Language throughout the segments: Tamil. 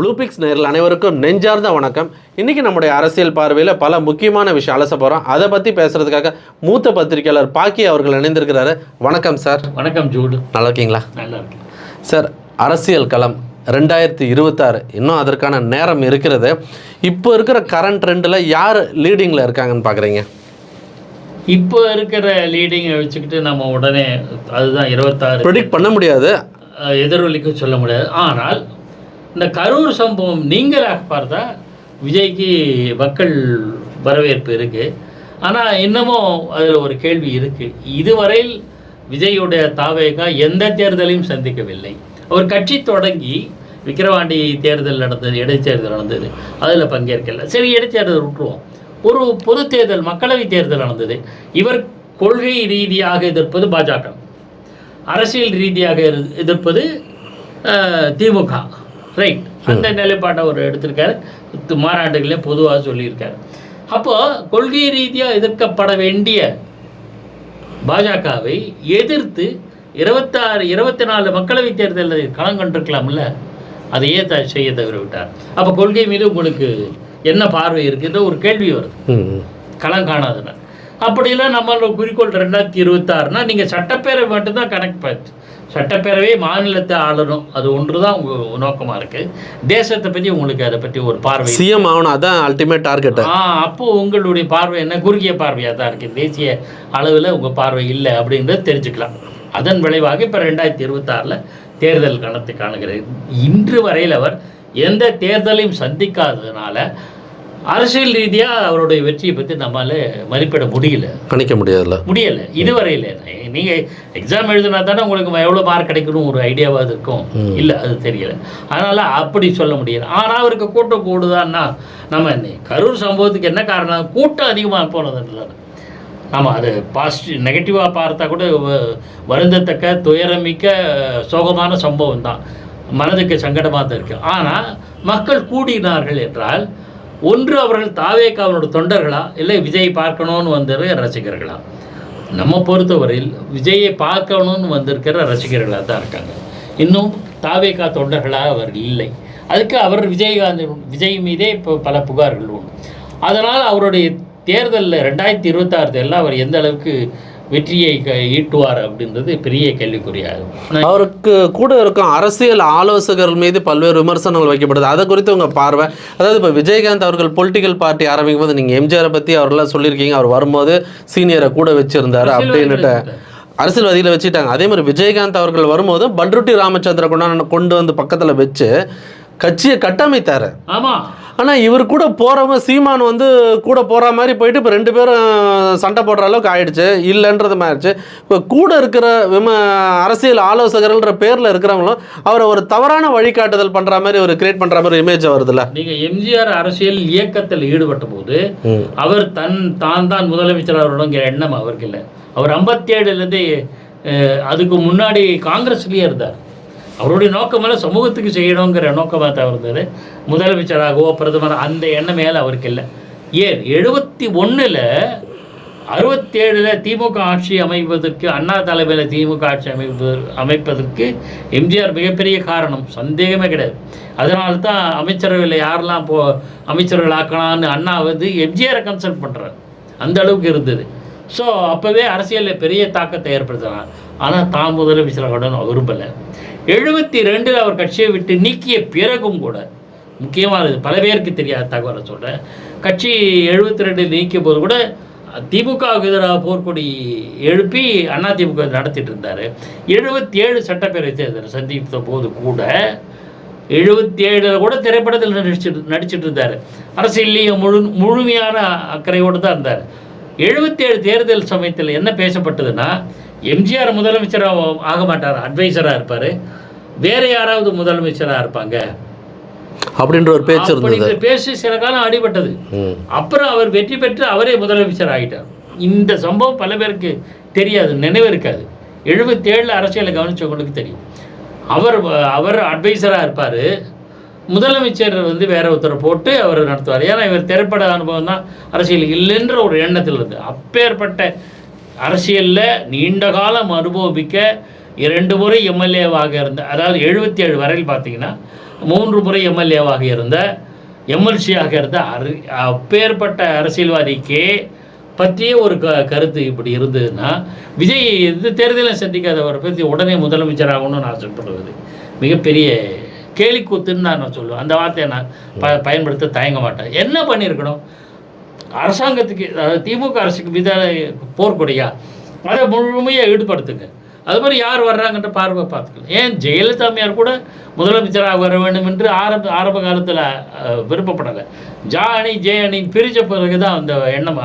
ப்ளூபிக்ஸ் நேரில் அனைவருக்கும் நெஞ்சார்ந்த வணக்கம். இன்னைக்கு நம்முடைய அரசியல் பார்வையில் பல முக்கியமான விஷயம் அலச போகிறோம் அதை பற்றி பேசுறதுக்காக மூத்த பத்திரிகையாளர் பாக்கி அவர்கள் இணைந்திருக்கிறாரு. வணக்கம் சார். வணக்கம் ஜூடு. நல்லா இருக்கீங்களா நல்லா சார் அரசியல் களம் ரெண்டாயிரத்தி இருபத்தாறு. இன்னும் அதற்கான நேரம் இருக்கிறது. இப்போ இருக்கிற கரண்ட் ட்ரெண்டில் யார் லீடிங்கில் இருக்காங்கன்னு பார்க்குறீங்க இப்போ இருக்கிற லீடிங்கை வச்சுக்கிட்டு நம்ம உடனே அதுதான் இருபத்தாறு. ப்ரெடிக்ட் பண்ண முடியாது. அஹ், எதிரொலிக்க சொல்ல முடியாது. ஆனால் இந்த கரூர் சம்பவம் நீங்களாக பார்த்தா விஜய்க்கு மக்கள் வரவேற்பு இருக்குது ஆனால் இன்னமும் அதில் ஒரு கேள்வி இருக்குது இதுவரையில் விஜயுடைய தாவேகா எந்த தேர்தலையும் சந்திக்கவில்லை. அவர் கட்சி தொடங்கி விக்கிரவாண்டி தேர்தல் நடந்தது இடைத்தேர்தல் நடந்தது. அதில் பங்கேற்கல. சரி இடைத்தேர்தல் விட்டுருவோம். ஒரு பொது தேர்தல் மக்களவை தேர்தல் நடந்தது. இவர் கொள்கை ரீதியாக எதிர்ப்பது பாஜக. அரசியல் ரீதியாக எதிர்ப்பது திமுக. ரைட் அந்த நிலைப்பாட்டை அவர் எடுத்திருக்காரு. மாநாடுகளே பொதுவாக சொல்லியிருக்காரு. அப்போ கொள்கை ரீதியாக எதிர்க்கப்பட வேண்டிய பாஜகவை எதிர்த்து இருபத்தாறு இருபத்தி நாலு மக்களவைத் தேர்தலில் களம் கண்டிருக்கலாம்ல? அதையே த செய்ய தவறி விட்டார் அப்போ கொள்கை மீது உங்களுக்கு என்ன பார்வை இருக்குன்ற ஒரு கேள்வி வருது. களம் காணாதுன்னு அப்படிலாம் நம்மளோட குறிக்கோள் ரெண்டாயிரத்தி இருபத்தாறுனா நீங்கள் சட்டப்பேரவை மட்டும்தான் கனெக்ட் பார்த்து சட்டப்பேரவை மாநிலத்தை ஆளணும். அது ஒன்று தான் உங்கள் நோக்கமாக இருக்குது தேசத்தை பற்றி உங்களுக்கு அதை பற்றி ஒரு பார்வை சிஎம் ஆகணும் அதான் அல்டிமேட் டார்கெட்டு ஆ அப்போ உங்களுடைய பார்வை என்ன? குறுகிய பார்வையாக தான் இருக்குது தேசிய அளவில் உங்கள் பார்வை இல்லை அப்படின்றத தெரிஞ்சுக்கலாம். அதன் விளைவாக இப்போ ரெண்டாயிரத்தி இருபத்தாறில் தேர்தல் கணத்தை காணுகிறது. இன்று வரையில் அவர் எந்த தேர்தலையும் சந்திக்காததுனால அரசியல் ரீதியாக அவருடைய வெற்றியை பற்றி நம்மளால மதிப்பிட முடியல. கணிக்க முடியாதுல்ல. முடியலை. இதுவரையில் நீங்கள் எக்ஸாம் எழுதினா தானே உங்களுக்கு எவ்வளோ மார்க் கிடைக்கணும் ஒரு ஐடியாவாவது இருக்கும். இல்லை அது தெரியல. அதனால் அப்படி சொல்ல முடியல. ஆனால் அவருக்கு கூட்டம் கூடுதான்னா நம்ம கரூர் சம்பவத்துக்கு என்ன காரணம்? கூட்டம் அதிகமாக போனதுன்னு நம்ம அது பாசிட்டிவ் நெகட்டிவாக பார்த்தா கூட வருந்தத்தக்க துயரமிக்க சோகமான சம்பவம் தான் மனதுக்கு சங்கடமாக தான் இருக்குது ஆனால் மக்கள் கூடினார்கள் என்றால் ஒன்று அவர்கள் தாவேக்காவினோட தொண்டர்களா? இல்லை விஜய் பார்க்கணும்னு வந்திருக்கிற ரசிகர்களா? நம்ம பொறுத்தவரையில் விஜயை பார்க்கணும்னு வந்திருக்கிற ரசிகர்களாக தான் இருக்காங்க. இன்னும் தாவேக்கா தொண்டர்களாக அவர் இல்லை. அதுக்கு அவர் விஜயகாந்த் விஜய் மீதே இப்போ பல புகார்கள் உண்டு. அதனால் அவருடைய தேர்தலில் ரெண்டாயிரத்தி இருபத்தாறு தேர்தலில் அவர் எந்த அளவுக்கு வெற்றியை க- ஈட்டுவார் அப்படின்றது பெரிய கேள்விக்குறியாகும். அவருக்கு கூட இருக்கும் அரசியல் ஆலோசகர்கள் மீது பல்வேறு விமர்சனங்கள் வைக்கப்படுது. அதை குறித்து உங்கள் பார்வை? அதாவது இப்போ விஜயகாந்த் அவர்கள் பொலிட்டிக்கல் பார்ட்டி ஆரம்பிக்கும் போது நீங்கள் எம்ஜிஆரை பற்றி அவரெல்லாம் சொல்லியிருக்கீங்க. அவர் வரும்போது சீனியரை கூட வச்சிருந்தாரு அப்படின்னுட்டு. அரசியல்வாதிகளை வச்சுட்டாங்க. அதே மாதிரி விஜயகாந்த் அவர்கள் வரும்போது பண்ருட்டி ராமச்சந்திர கொண்டாந்து கொண்டு வந்து பக்கத்தில் வச்சு கட்சியை கட்டமைத்தார். ஆமாம் ஆனால் இவர் கூட போகிறவங்க சீமான் வந்து கூட போகிற மாதிரி போயிட்டு இப்போ ரெண்டு பேரும் சண்டை போடுற அளவுக்கு ஆயிடுச்சு. இல்லைன்றது மாதிரி ஆயிடுச்சு. இப்போ கூட இருக்கிற விம அரசியல் ஆலோசகர்கள்ன்ற பேரில் இருக்கிறவங்களும் அவரை ஒரு தவறான வழிகாட்டுதல் பண்ணுற மாதிரி ஒரு கிரியேட் பண்ணுற மாதிரி இமேஜ் வருதுல்ல நீங்கள் எம்ஜிஆர் அரசியல் இயக்கத்தில் ஈடுபட்ட போது. அவர் தன் தான் தான் முதலமைச்சர் அவர்களுங்கிற எண்ணம் அவருக்கு இல்லை. அவர் ஐம்பத்தி ஏழுலேருந்து அதுக்கு முன்னாடி காங்கிரஸ்லேயே இருந்தார். அவருடைய நோக்கமெல்லாம் சமூகத்துக்கு செய்யணுங்கிற நோக்கமாக தான் இருந்தது. முதலமைச்சராகவோ பிரதமர் அந்த எண்ணம் மேலே அவருக்கு இல்லை. ஏன்? எழுபத்தி ஒன்றில் அறுபத்தேழில் திமுக ஆட்சி அமைப்பதற்கு அண்ணா தலைமையில் திமுக ஆட்சி அமைப்பது அமைப்பதற்கு எம்ஜிஆர் மிகப்பெரிய காரணம். சந்தேகமே கிடையாது. அதனால தான் அமைச்சரவையில் யாரெல்லாம் போ அமைச்சர்கள் ஆக்கலாம்னு அண்ணா வந்து எம்ஜிஆரை கன்சல்ட் பண்ணுறார் அந்த அளவுக்கு இருந்தது. ஸோ அப்போவே அரசியலில் பெரிய தாக்கத்தை ஏற்படுத்தினார் ஆனால் தான் முதலமைச்சராக விரும்பலை. எழுபத்தி ரெண்டில் அவர் கட்சியை விட்டு நீக்கிய பிறகும் கூட முக்கியமானது பல பேருக்கு தெரியாத தகவலை சொல்கிறேன் கட்சி எழுபத்தி ரெண்டில் நீக்கிய போது கூட திமுகவுக்கு எதிராக போர்க்கொடி எழுப்பி அண்ணா திமுக நடத்திட்டு இருந்தார். எழுபத்தி ஏழு சட்டப்பேரவை தேர்தல் சந்தித்த போது கூட எழுபத்தி ஏழில் கூட திரைப்படத்தில் நடிச்சிட்டு நடிச்சிட்டு இருந்தார். அரசியல்லையும் முழு முழுமையான அக்கறையோடு தான் இருந்தார். எழுபத்தி ஏழு தேர்தல் சமயத்தில் என்ன பேசப்பட்டதுன்னா எம்ஜிஆர் முதலமைச்சராக ஆக மாட்டார்? அட்வைசராக இருப்பார். வேற யாராவது முதலமைச்சராக இருப்பாங்க. அப்படின்ற ஒரு பேச்சு இருந்தது. அப்படிங்கிற பேசி சில காலம் அடிபட்டது. அப்புறம் அவர் வெற்றி பெற்று அவரே முதலமைச்சர் ஆகிட்டார். இந்த சம்பவம் பல பேருக்கு தெரியாது நினைவு இருக்காது. எழுபத்தேழில் அரசியலை கவனிச்சவங்களுக்கு தெரியும். அவர் அவர் அட்வைசராக இருப்பார். முதலமைச்சர் வந்து வேற ஒருத்தரை போட்டு அவர் நடத்துவார். ஏன்னா இவர் திரைப்பட அனுபவம் தான் அரசியல் இல்லைன்ற ஒரு எண்ணத்தில் இருந்து அப்பேற்பட்ட அரசியலில் நீண்ட காலம் அனுபவிக்க இரண்டு முறை எம்எல்ஏவாக இருந்த அதாவது எழுபத்தி ஏழு வரையில் பார்த்தீங்கன்னா மூன்று முறை எம்எல்ஏவாக இருந்த எம்எல்சியாக இருந்த அரு அப்பேற்பட்ட அரசியல்வாதிக்கே பற்றிய ஒரு க கருத்து இப்படி இருந்ததுன்னா விஜய் எந்த தேர்தலும் சந்திக்காதவரை பற்றி உடனே முதலமைச்சராகணும்னு நான் ஆசைப்படுவது மிகப்பெரிய கேலிக்கூத்துன்னு நான் சொல்லுவேன். அந்த வார்த்தையை நான் ப பயன்படுத்த தயங்க மாட்டேன். என்ன பண்ணியிருக்கணும்? அரசாங்கத்துக்கு அதாவது திமுக அரசுக்கு மீதான போர்க்கொடியா? அதை முழுமையாக ஈடுபடுத்துங்க. அது மாதிரி யார் வர்றாங்கன்ற பார்வை பார்த்துக்கலாம். ஏன் ஜெயலலிதா அம்மையார் கூட முதலமைச்சராக வர வேண்டும் என்று ஆரம்ப ஆரம்ப காலத்தில் விருப்பப்படலை. ஜா அணி ஜெய அணி பிரித்த பிறகு தான் அந்த எண்ணம்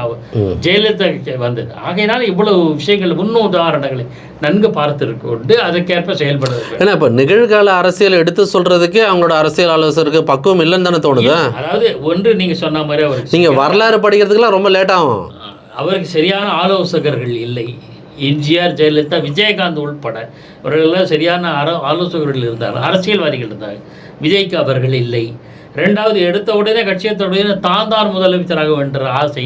ஜெயலலிதா வந்தது. ஆகையினால இவ்வளவு விஷயங்கள் முன் உதாரணங்களை நன்கு பார்த்துருக்கொண்டு அதற்கேற்ப செயல்படுறது. ஏன்னா இப்போ நிகழ்கால அரசியல் எடுத்து சொல்றதுக்கே அவங்களோட அரசியல் ஆலோசகருக்கு பக்குவம் இல்லைன்னு தானே தோணுது? அதாவது ஒன்று நீங்க சொன்ன மாதிரி அவருக்கு நீங்க வரலாறு படிக்கிறதுக்குலாம் ரொம்ப லேட் ஆகும். அவருக்கு சரியான ஆலோசகர்கள் இல்லை. எம்ஜிஆர் ஜெயலலிதா விஜயகாந்த் உள்பட இவர்களெல்லாம் சரியான ஆரோ ஆலோசகர்கள் இருந்தார் அரசியல்வாதிகள் இருந்தார் விஜய்க்கு அவர்கள் இல்லை. ரெண்டாவது எடுத்த உடனே கட்சியை தொடர்ந்து தான் தான் முதலமைச்சராக வேண்டுற ஆசை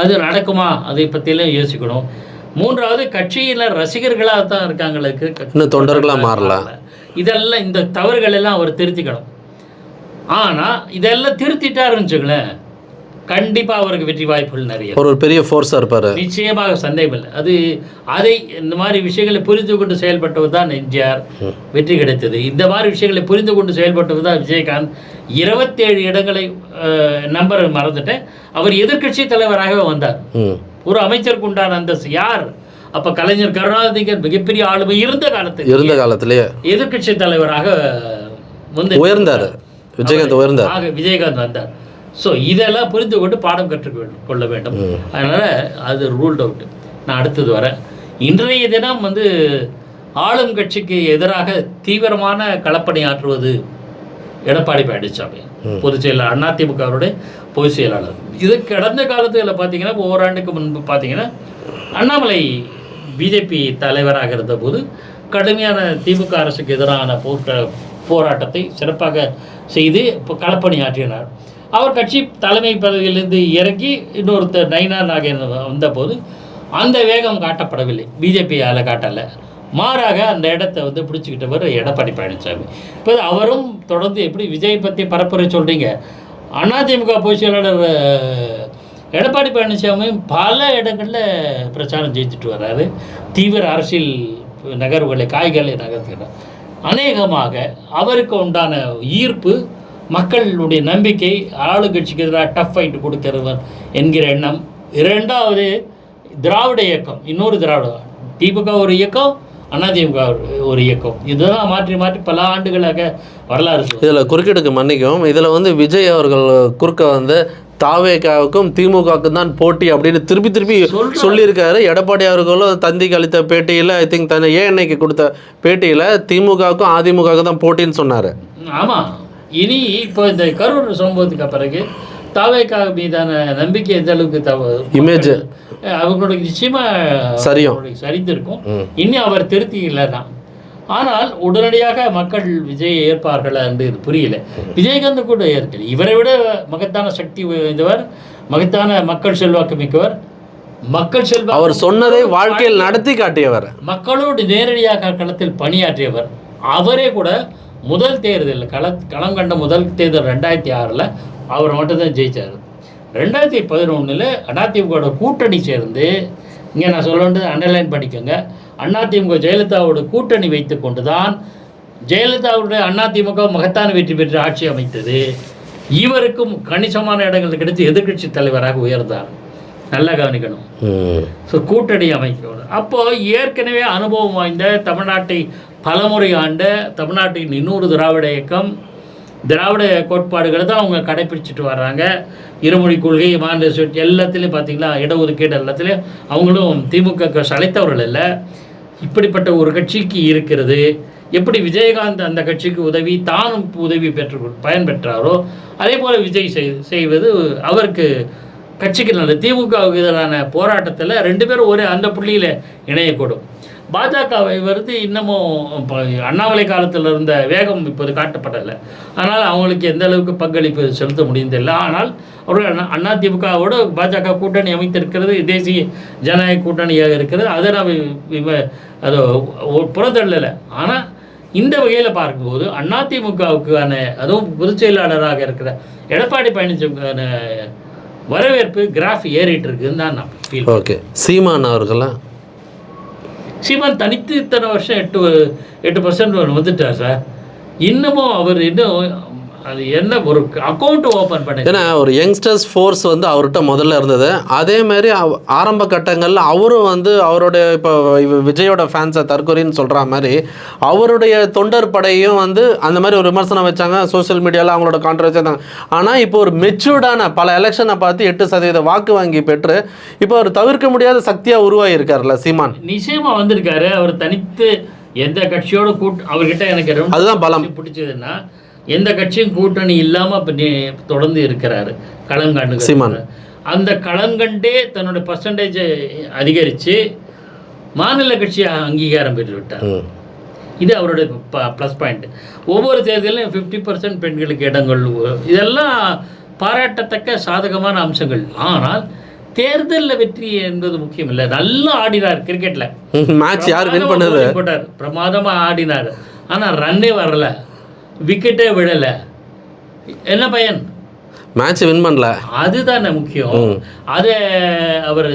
அது நடக்குமா? அதை பற்றியெல்லாம் யோசிக்கணும். மூன்றாவது கட்சியில் ரசிகர்களாக தான் இருக்காங்களுக்கு இன்னும் தொண்டர்களா மாறல. இதெல்லாம் இந்த தவறுகள் எல்லாம் அவர் திருத்திக்கணும். ஆனால் இதெல்லாம் திருத்திட்டாருன்னு வச்சுங்களேன் கண்டிப்பாக அவருக்கு வெற்றி வாய்ப்புகள் நிறைய. ஒரு பெரிய ஃபோர்ஸாக இருப்பாரு. நிச்சயமாக சந்தேகம் இல்லை. அது அதை இந்த மாதிரி விஷயங்களை புரிந்து கொண்டு செயல்பட்டவர் தான் எம்ஜிஆர். வெற்றி கிடைத்தது. இந்த மாதிரி விஷயங்களை புரிந்து கொண்டு செயல்பட்டவர் தான் விஜயகாந்த். இருபத்தேழு இடங்களை நம்பர் மறந்துட்டேன் அவர் எதிர்க்கட்சி தலைவராகவே வந்தார். ஒரு அமைச்சருக்கு உண்டான அந்தஸ்து யார்? அப்போ கலைஞர் கருணாநிதிக்கு மிகப்பெரிய ஆளுமை இருந்த காலத்தில் இருந்த காலத்திலேயே. எதிர்க்கட்சி தலைவராக வந்து உயர்ந்தாரு. விஜயகாந்த் உயர்ந்தார். ஆக விஜயகாந்த் வந்தார். ஸோ இதெல்லாம் புரிந்து கொண்டு பாடம் கற்றுக் வேண்டும் கொள்ள வேண்டும். அதனால் அது ரூல்ட் அவுட் நான் அடுத்தது வரேன். இன்றைய தினம் வந்து ஆளும் கட்சிக்கு எதிராக தீவிரமான களப்பணி ஆற்றுவது எடப்பாடி பழனிசாமி பொதுச் செயலாளர் அதிமுகவுடைய பொதுச் செயலாளர். இது கடந்த காலத்தில் பார்த்தீங்கன்னா ஓராண்டுக்கு முன்பு பார்த்தீங்கன்னா அண்ணாமலை பிஜேபி தலைவராக இருந்தபோது கடுமையான திமுக அரசுக்கு எதிரான போராட்டத்தை சிறப்பாக செய்து இப்போ களப்பணி ஆற்றினார். அவர் கட்சி தலைமை பதவியிலிருந்து இறங்கி இன்னொருத்தர் நயினா நாகேன் வந்தபோது அந்த வேகம் காட்டப்படவில்லை. பிஜேபியால் காட்டலை? மாறாக அந்த இடத்த வந்து பிடிச்சிக்கிட்டவர் எடப்பாடி பழனிசாமி. இப்போ அவரும் தொடர்ந்து எப்படி விஜய் பற்றி பரப்புரை சொல்கிறீங்க அதிமுக பொதுச் செயலாளர் எடப்பாடி பழனிசாமியும் பல இடங்களில் பிரச்சாரம் செஞ்சுட்டு வர்றாரு. தீவிர அரசியல் நகர்வுகளை காய்களை நகர்த்துகிறார். அநேகமாக அவருக்கு உண்டான ஈர்ப்பு மக்களுடைய நம்பிக்கை ஆளுங்கட்சிக்கு எதிராக டஃப் ஃபைட் கொடுக்கிறவர் என்கிற எண்ணம். இரண்டாவது திராவிட இயக்கம். இன்னொரு திராவிட திமுக ஒரு இயக்கம் அதிமுக ஒரு- இயக்கம். இதுதான் மாற்றி மாற்றி பல ஆண்டுகளாக வரலாறு. இதில் குறுக்கீடுக்கு மன்னிக்கும் இதில் வந்து விஜய் அவர்கள் குறுக்க வந்து தாவேக்காவுக்கும் திமுகவுக்கும் தான் போட்டி அப்படின்னு திருப்பி திருப்பி. சொல்லியிருக்காரு. எடப்பாடி அவர்களும் தந்திக்கு அளித்த பேட்டியில் ஐ திங்க் தன்னை ஏஎன்ஐக்கு கொடுத்த பேட்டியில் திமுகவுக்கும் அதிமுகவுக்கும் தான் போட்டின்னு சொன்னார். ஆமாம் இனி இப்போ இந்த கரூர் சம்பவத்துக்கு பிறகு தாவேக்கா மீதான நம்பிக்கை எந்த அளவுக்கு தவ Image. மக்கள், அவங்களுடைய நிச்சயமா சரியும். சரிந்திருக்கும். இனி அவர் திருத்தி இல்லைதான் ஆனால் உடனடியாக மக்கள் விஜயை ஏற்பார்களா என்று புரியல விஜயகாந்த் கூட ஏற்கல இவரை விட மகத்தான சக்தி வாய்ந்தவர் மகத்தான மக்கள் செல்வாக்கு மிக்கவர் மக்கள் செல்வாக்கு அவர் சொன்னதை வாழ்க்கையில் நடத்தி காட்டியவர் மக்களோடு நேரடியாக களத்தில் பணியாற்றியவர் அவரே கூட முதல் தேர்தலில் கள களம் கண்ட முதல் தேர்தல் ரெண்டாயிரத்தி ஆறில் அவர் மட்டும்தான் ஜெயிச்சார். ரெண்டாயிரத்தி பதினொன்றில் அதிமுகவோட கூட்டணி சேர்ந்து இங்கே நான் சொல்ல வேண்டியது அண்டர்லைன் பண்ணிக்கோங்க அதிமுக ஜெயலலிதாவோட கூட்டணி வைத்து கொண்டு தான் ஜெயலலிதாவுடைய அதிமுக மகத்தான வெற்றி பெற்று ஆட்சி அமைத்தது. இவருக்கும் கணிசமான இடங்கள் கிடைத்து எதிர்க்கட்சி தலைவராக உயர்ந்தார். நல்லா கவனிக்கணும். ஸோ கூட்டணி அமைக்கணும். அப்போ ஏற்கனவே அனுபவம் வாய்ந்த தமிழ்நாட்டை பலமுறை ஆண்ட தமிழ்நாட்டின் இன்னொரு திராவிட இயக்கம் திராவிட கோட்பாடுகளை தான் அவங்க கடைப்பிடிச்சிட்டு வர்றாங்க. இருமொழி கொள்கை மாநில சுட்டு எல்லாத்துலேயும் பார்த்தீங்களா இடஒதுக்கீடு எல்லாத்துலேயும் அவங்களும் திமுக சளைத்தவர்கள் இல்லை இப்படிப்பட்ட ஒரு கட்சிக்கு இருக்கிறது. எப்படி விஜயகாந்த் அந்த கட்சிக்கு உதவி தானும் உதவி பெற்று பயன் பெற்றாரோ அதே போல் விஜய் செய் செய்வது அவருக்கு கட்சிக்கு நல்லது. திமுகவுக்கு எதிரான போராட்டத்தில் ரெண்டு பேரும் ஒரே அந்த புள்ளியில் இணையக்கூடும். பாஜகவை வந்து இன்னமும் இப்போ அண்ணாமலை காலத்தில் இருந்த வேகம் இப்போது காட்டப்படலை. ஆனால் அவங்களுக்கு எந்த அளவுக்கு பங்களிப்பு செலுத்த முடியதில்லை ஆனால் அவர்கள் அண்ணா அண்ணா திமுகவோடு பாஜக கூட்டணி அமைத்திருக்கிறது தேசிய ஜனநாயக கூட்டணியாக இருக்கிறது. அதை அவை அது விம- புறந்தள்ளலை. ஆனால் இந்த வகையில் பார்க்கும்போது அதிமுகவுக்கான அதுவும் பொதுச் செயலாளராக இருக்கிற எடப்பாடி பழனிசாமிக்கான வரவேற்பு கிராஃப் ஏறிட்டு இருக்குன்னு தான் நான் ஃபீல் ஓகே சீமான் அவர்களாம் சீமான் தனித்து இத்தனை வருஷம் எட்டு எட்டு பர்சன்ட் வந்துட்டார் சார். இன்னமும் அவர் இன்னும் அது என்ன ஒரு அக்கௌண்ட் ஓப்பன் பண்ணி ஏன்னா ஒரு யங்ஸ்டர்ஸ் ஃபோர்ஸ் வந்து அவர்கிட்ட முதல்ல இருந்தது. அதே மாதிரி ஆரம்ப கட்டங்களில் அவரும் வந்து அவருடைய இப்போ விஜயோட ஃபேன்ஸை தற்கொலைன்னு சொல்கிற மாதிரி அவருடைய தொண்டர் படையும் வந்து அந்த மாதிரி ஒரு விமர்சனம் வச்சாங்க. சோஷியல் மீடியாவில் அவங்களோட கான்ட்ரவர்சி இருந்தாங்க. ஆனால் இப்போ ஒரு மெச்சூர்டான பல எலெக்ஷனை பார்த்து எட்டு சதவீத வாக்கு வாங்கி பெற்று இப்போ அவர் தவிர்க்க முடியாத சக்தியாக உருவாகி இருக்கார்ல சீமான். நிச்சயமா வந்திருக்காரு. அவர் தனித்து எந்த கட்சியோட கூட்டு அவர்கிட்ட எனக்கு ரொம்ப அதுதான் பலம். பிடிச்சதுன்னா எந்த கட்சியும் கூட்டணி இல்லாம இப்ப தொடர்ந்து இருக்கிறாரு களம் காண்டு. அந்த களம் கண்டே தன்னோட பர்சன்டேஜ் அதிகரிச்சு மாநில கட்சி அங்கீகாரம் பெற்று விட்டார் ம். இது அவருடைய ப்ளஸ் பாயிண்ட் ஒவ்வொரு தேர்தலையும் ஃபிஃப்டி பர்சன்ட் பெண்களுக்கு இடங்கள் இதெல்லாம் பாராட்டத்தக்க சாதகமான அம்சங்கள். ஆனால் தேர்தலில் வெற்றி என்பது முக்கியம் இல்லை நல்லா ஆடினார் கிரிக்கெட்டில் மேட்ச் யார் வின் பண்ணது? போட்டார். பிரமாதமாக ஆடினார். ஆனால் ரன்னே வரல. விக்கெட்டே விழலை என்ன பயன்? மேட்ச் வின் பண்ணல. அதுதானே முக்கியம். அதை அவர்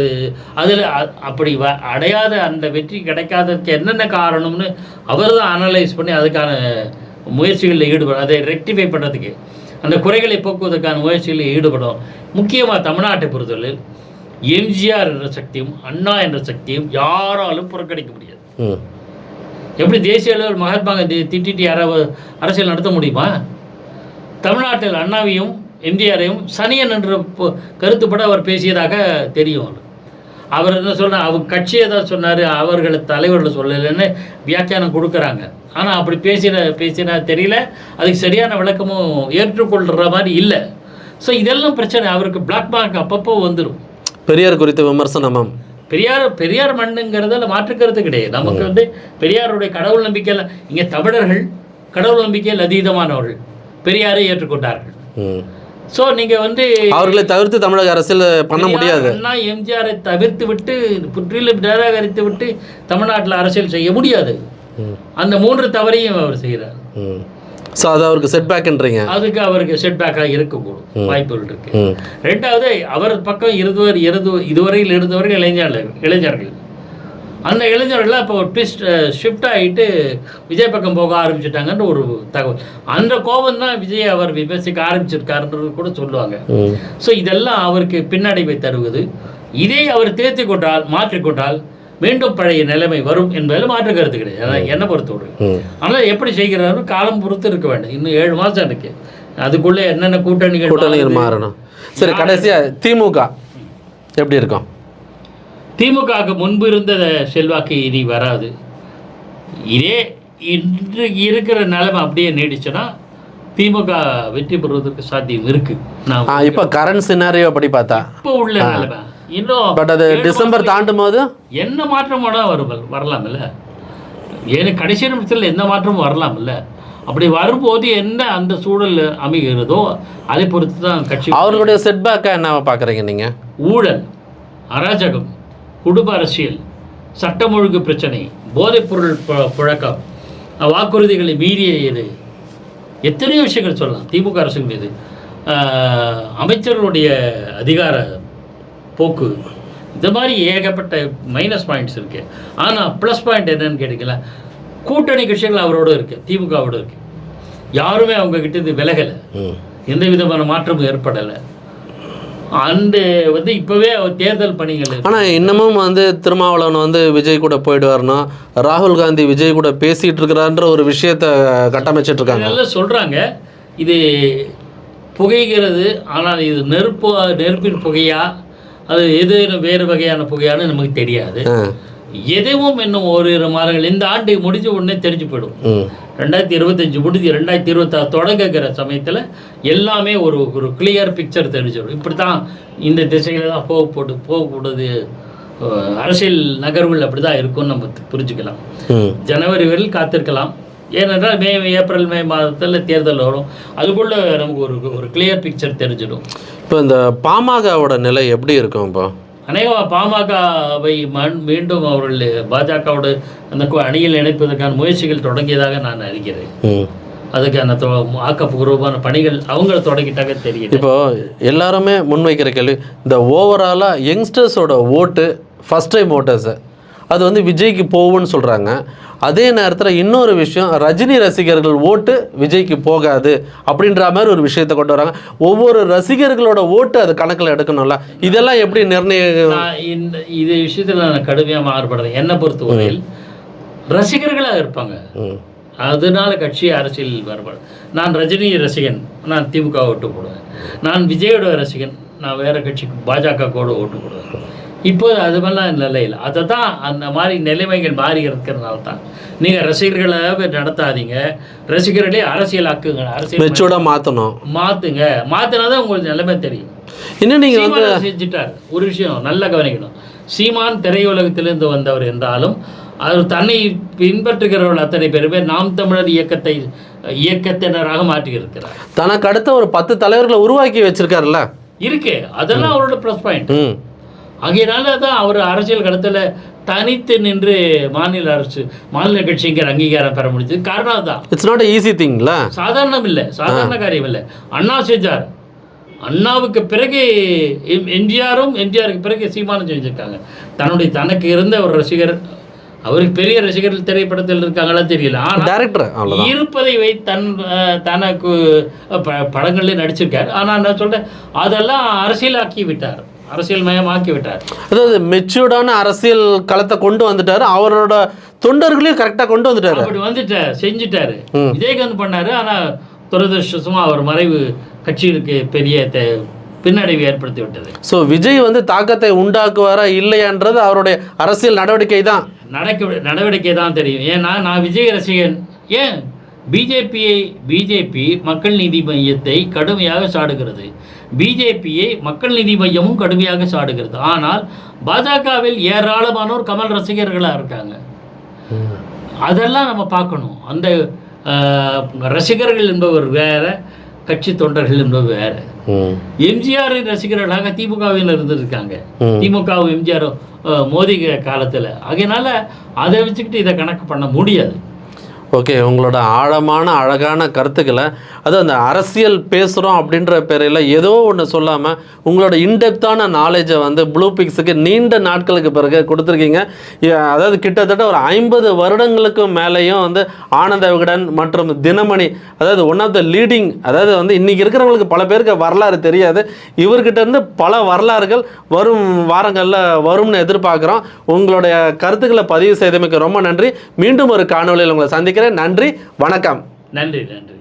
அதில் அப்படி அடையாத அந்த வெற்றி கிடைக்காததுக்கு என்னென்ன காரணம்னு அவர் தான் அனலைஸ் பண்ணி அதுக்கான முயற்சிகளில் ஈடுபடும். அதை ரெக்டிஃபை பண்ணுறதுக்கு அந்த குறைகளை போக்குவதற்கான முயற்சிகளில் ஈடுபடும். முக்கியமாக தமிழ்நாட்டை பொறுத்தவரையில் எம்ஜிஆர் என்ற சக்தியும் அண்ணா என்ற சக்தியும் யாராலும் புறக்கணிக்க முடியாது. எப்படி தேசிய அளவில் மகாத்மா காந்தி திட்டிட்டு யாராவது அரசியல் நடத்த முடியுமா? தமிழ்நாட்டில் அண்ணாவையும் எம்ஜிஆரையும் சனியன் என்ற கருத்துப்பட அவர் பேசியதாக தெரியும். அவர் என்ன சொல்றார் அவர் கட்சியை தான் சொன்னார் அவர்களை தலைவர்கள் சொல்லலைன்னு வியாக்கியானம் கொடுக்குறாங்க. ஆனால் அப்படி பேசின பேசினா தெரியல. அதுக்கு சரியான விளக்கமும் ஏற்றுக்கொள்கிற மாதிரி இல்லை. ஸோ இதெல்லாம் பிரச்சனை. அவருக்கு பிளாக் மார்க் அப்பப்போ வந்துடும் பெரியார் குறித்த விமர்சனமும் பெரியார் பெரியார் மண்ணுங்கிறதுல மாற்றுக்கிறது கிடையாது. நமக்கு வந்து பெரியாருடைய கடவுள் நம்பிக்கையில் இங்கே தமிழர்கள் கடவுள் நம்பிக்கையில் அதீதமானவர்கள். பெரியாரை ஏற்றுக்கொண்டார்கள். ஸோ நீங்கள் வந்து அவர்களை தவிர்த்து தமிழக அரசியல் பண்ண முடியாது. எம்ஜிஆரை தவிர்த்து விட்டு புற்றிலும் நிராகரித்து விட்டு தமிழ்நாட்டில் அரசியல் செய்ய முடியாது. அந்த மூன்று தவறையும் அவர் செய்கிறார் ஸோ அது அவருக்கு செட்பேக்ன்றீங்க அதுக்கு அவருக்கு செட்பேக்காக இருக்கக்கூடும் வாய்ப்புகள் இருக்கு. ரெண்டாவது அவர் பக்கம் இருந்தவர் இருந்து இதுவரையில் இருந்தவர்கள் இளைஞர்கள் இளைஞர்கள். அந்த இளைஞர்கள்லாம் இப்போ ட்விஸ்ட் ஷிஃப்ட் ஆகிட்டு விஜய் பக்கம் போக ஆரம்பிச்சிட்டாங்கன்ற ஒரு தகவல். அந்த கோபம் தான் விஜய் அவர் விமர்சிக்க ஆரம்பிச்சிருக்காருன்றது கூட சொல்லுவாங்க. ஸோ இதெல்லாம் அவருக்கு பின்னடைவை தருவது. இதை அவர் தேர்த்தி கொண்டால் மாற்றிக்கொண்டால் மீண்டும் பழைய நிலைமை வரும் என்பதில் மாற்று கருத்து கிடையாது. என்னை பொறுத்தவரை. ம். ஆனால் எப்படி செய்கிறாரு காலம் பொறுத்து இருக்க வேண்டும். இன்னும் ஏழு மாதம் இருக்கு. அதுக்குள்ளே என்னென்ன கூட்டணிகள் மாறணும். சரி கடைசியா திமுக எப்படி இருக்கும்? திமுகவுக்கு முன்பு இருந்த செல்வாக்கு இனி வராது. இதே இன்று இருக்கிற நிலைமை அப்படியே நீடிச்சுன்னா திமுக வெற்றி பெறுவதற்கு சாத்தியம் இருக்கு. நான் இப்போ கரண்ட் சினாரியோ படி பார்த்தா. இப்போ உள்ள நிலைமை. இன்னும் பட் அது டிசம்பர் தாண்டும் போது என்ன மாற்றம் வேணால் வரும் வரலாம்ல ஏன்னா கடைசி நிமிஷத்தில் எந்த மாற்றமும் வரலாம்ல அப்படி வரும்போது என்ன அந்த சூழல் அமைகிறதோ அதை பொறுத்து தான் கட்சி அவர்களுடைய செட்பேக்கா என்ன பார்க்குறீங்க நீங்கள் ஊழல் அராஜகம் குடும்ப அரசியல் சட்டம் ஒழுங்கு பிரச்சனை போதைப்பொருள் புழக்கம் வாக்குறுதிகளை மீறியது எத்தனையோ விஷயங்கள் சொல்லலாம். திமுக அரசு மீது. அமைச்சர்களுடைய அதிகார போக்கு. இந்த மாதிரி ஏகப்பட்ட மைனஸ் பாயிண்ட்ஸ் இருக்கு. ஆனால் ப்ளஸ் பாயிண்ட் என்னன்னு கேட்டிங்களா? கூட்டணி கட்சிகள் அவரோட இருக்கு திமுகவோட இருக்கு. யாருமே அவங்க கிட்ட இருந்து விலகலை எந்த விதமான மாற்றமும் ஏற்படலை. அந்த வந்து இப்போவே தேர்தல் பணிகள். ஆனால் இன்னமும் வந்து திருமாவளவன் வந்து விஜய் கூட போயிடுவார்னா ராகுல் காந்தி விஜய் கூட பேசிட்டு இருக்கிறான்ற ஒரு விஷயத்த கட்டமைச்சிட்டு இருக்காங்க. சொல்கிறாங்க இது புகைகிறது ஆனால் இது நெருப்பு நெருப்பின் புகையா? அது எது வேறு வகையான புகையான்னு நமக்கு தெரியாது. எதுவும் இன்னும் ஓரிரு மாதங்கள் இந்த ஆண்டு முடிஞ்ச உடனே தெரிஞ்சு போயிடும். ரெண்டாயிரத்தி இருபத்தஞ்சு முடிஞ்சு ரெண்டாயிரத்தி இருபத்தாறு தொடங்குகிற சமயத்தில் எல்லாமே ஒரு ஒரு கிளியர் பிக்சர் தெரிஞ்சிடும். இப்படி தான் இந்த திசையில் தான் போக போட்டு போகக்கூடாது அஹ், அரசியல் நகர்வுகள் அப்படி தான் இருக்கும்னு நம்ம புரிஞ்சுக்கலாம். ஜனவரி வரையில் காத்திருக்கலாம். ஏனென்றால் மே ஏப்ரல் மே மாதத்தில் தேர்தல் வரும். அதுக்குள்ளே நமக்கு ஒரு ஒரு கிளியர் பிக்சர் தெரிஞ்சிடும். இப்போ இந்த பாமகவோட நிலை எப்படி இருக்கும் இப்போ அநேகமாக பாமகவை மண் மீண்டும் அவர்கள் பாஜகவோடு அந்த அணியில் இணைப்பதற்கான முயற்சிகள் தொடங்கியதாக நான் அறிகிறேன். அதுக்கான ஆக்கப்பூர்வமான பணிகள் அவங்க தொடங்கிட்டாங்க தெரியுது. இப்போ எல்லாருமே முன்வைக்கிற கேள்வி இந்த ஓவராலாக யங்ஸ்டர்ஸோட ஓட்டு ஃபஸ்ட் டைம் ஓட்டர்ஸு அது வந்து விஜய்க்கு போகும்னு சொல்கிறாங்க அதே நேரத்தில் இன்னொரு விஷயம் ரஜினி ரசிகர்கள் ஓட்டு விஜய்க்கு போகாது அப்படின்ற மாதிரி ஒரு விஷயத்தை கொண்டு வராங்க. ஒவ்வொரு ரசிகர்களோட ஓட்டு அது கணக்கில் எடுக்கணும்ல. இதெல்லாம் எப்படி நிர்ணய நான் இந்த இது விஷயத்தில் நான் கடுமையாக மாறுபடுறேன். என்னை பொறுத்தவரையில் ரசிகர்களாக இருப்பாங்க. அதனால கட்சி அரசியல் வரப்படும் நான் ரஜினி ரசிகன் நான் திமுக ஓட்டு போடுவேன். நான் விஜயோட ரசிகன் நான் வேற கட்சிக்கு பாஜக கூட ஓட்டு போடுவேன். இப்போ அது மாதிரிலாம் நிலை இல்லை. அதை தான் அந்த மாதிரி நிலைமைகள் மாறி இருக்கிறதுனால தான் நீங்கள் ரசிகர்களாக நடத்தாதீங்க. ரசிகர்களே அரசியலாக்குங்க அரசியல் மெச்சூர்டாக மாற்றணும் மாற்றுங்க மாற்றினா தான் உங்களுக்கு நிலைமை தெரியும். இன்னும் நீங்கள் வந்து செஞ்சுட்டார். ஒரு விஷயம் நல்லா கவனிக்கணும். சீமான் திரையுலகத்திலிருந்து வந்தவர் என்றாலும் அவர் தன்னை பின்பற்றுகிறவர்கள் அத்தனை பேருமே நாம் தமிழர் இயக்கத்தை இயக்கத்தினராக மாற்றி இருக்கிறார் தனக்கு அடுத்த ஒரு பத்து தலைவர்களை உருவாக்கி வச்சிருக்காருல்ல? இருக்கு. அதெல்லாம் அவரோட ப்ளஸ் பாயிண்ட் ஆகையினால தான் அவர் அரசியல் கடத்தில் தனித்து நின்று மாநில அரசு மாநில கட்சிங்கிற அங்கீகாரம் பெற முடிஞ்சது. காரணம் அதுதான் இட்ஸ் நாட் ஈஸி திங்ல சாதாரணம் இல்லை. சாதாரண காரியம் இல்லை. அண்ணா செஞ்சார். அண்ணாவுக்கு பிறகு எம்- எம்ஜிஆரும் எம்ஜிஆருக்கு பிறகு சீமானும் செஞ்சுருக்காங்க. தன்னுடைய தனக்கு இருந்த ஒரு ரசிகர் அவருக்கு பெரிய ரசிகர்கள் திரைப்படத்தில் இருக்காங்களா தெரியல. ஆனால் இருப்பதை வை தன் தனக்கு படங்கள்லேயே நடிச்சிருக்கார். ஆனால் நான் சொல்கிறேன் அதெல்லாம் அரசியலாக்கி விட்டார். அரசியல் மயமாக்கி விட்டார் அதாவது மெச்சூர்டான அரசியல் களத்தை கொண்டு வந்துட்டாரு. அவரோட தொண்டர்களையும் கரெக்டாக கொண்டு வந்துட்டாரு. அப்படி வந்துட்டார் செஞ்சுட்டாரு. விஜயகாந்த் பண்ணாரு. ஆனால் துரதிருஷ்டமா அவர் மறைவு கட்சிகளுக்கு பெரிய பின்னடைவு ஏற்படுத்தி விட்டது ஸோ விஜய் வந்து தாக்கத்தை உண்டாக்குவாரா இல்லையான்றது அவருடைய அரசியல் நடவடிக்கை தான். நடக்க நடவடிக்கை தான் தெரியும். ஏன்னா நான் விஜய் ரசிகன். ஏன்? பிஜேபியை பிஜேபி மக்கள் நீதி மையத்தை கடுமையாக சாடுகிறது. பிஜேபியை மக்கள் நீதி மையமும் கடுமையாக சாடுகிறது. ஆனால் பாஜகவில் ஏராளமானோர் கமல் ரசிகர்களாக இருக்காங்க. அதெல்லாம் நம்ம பார்க்கணும். அந்த ரசிகர்கள் என்பவர் வேற கட்சி தொண்டர்கள் என்பவர் வேற. எம்ஜிஆரின் ரசிகர்களாக திமுகவில் இருந்திருக்காங்க. திமுகவும் எம்ஜிஆரும் மோதி காலத்தில். அதனால அதை வச்சுக்கிட்டு இதை கணக்கு பண்ண முடியாது. ஓகே உங்களோட ஆழமான அழகான கருத்துக்களை அது அந்த அரசியல் பேசுகிறோம் அப்படின்ற பேரையில் ஏதோ ஒன்று சொல்லாமல் உங்களோட இன்டெப்த்தான நாலேஜை வந்து ப்ளூ பிக்ஸுக்கு நீண்ட நாட்களுக்கு பிறகு கொடுத்துருக்கீங்க. அதாவது கிட்டத்தட்ட ஒரு ஐம்பது வருடங்களுக்கும் மேலேயும் வந்து ஆனந்த விகடன் மற்றும் தினமணி அதாவது ஒன் ஆஃப் த லீடிங் அதாவது வந்து இன்றைக்கி இருக்கிறவங்களுக்கு பல பேருக்கு வரலாறு தெரியாது. இவர்கிட்டேருந்து பல வரலாறுகள் வரும் வாரங்களில் வரும்னு எதிர்பார்க்குறோம். உங்களுடைய கருத்துக்களை பதிவு செய்தமைக்கு ரொம்ப நன்றி. மீண்டும் ஒரு காணொளியில் உங்களை சந்திக்க நன்றி. வணக்கம். நன்றி நன்றி.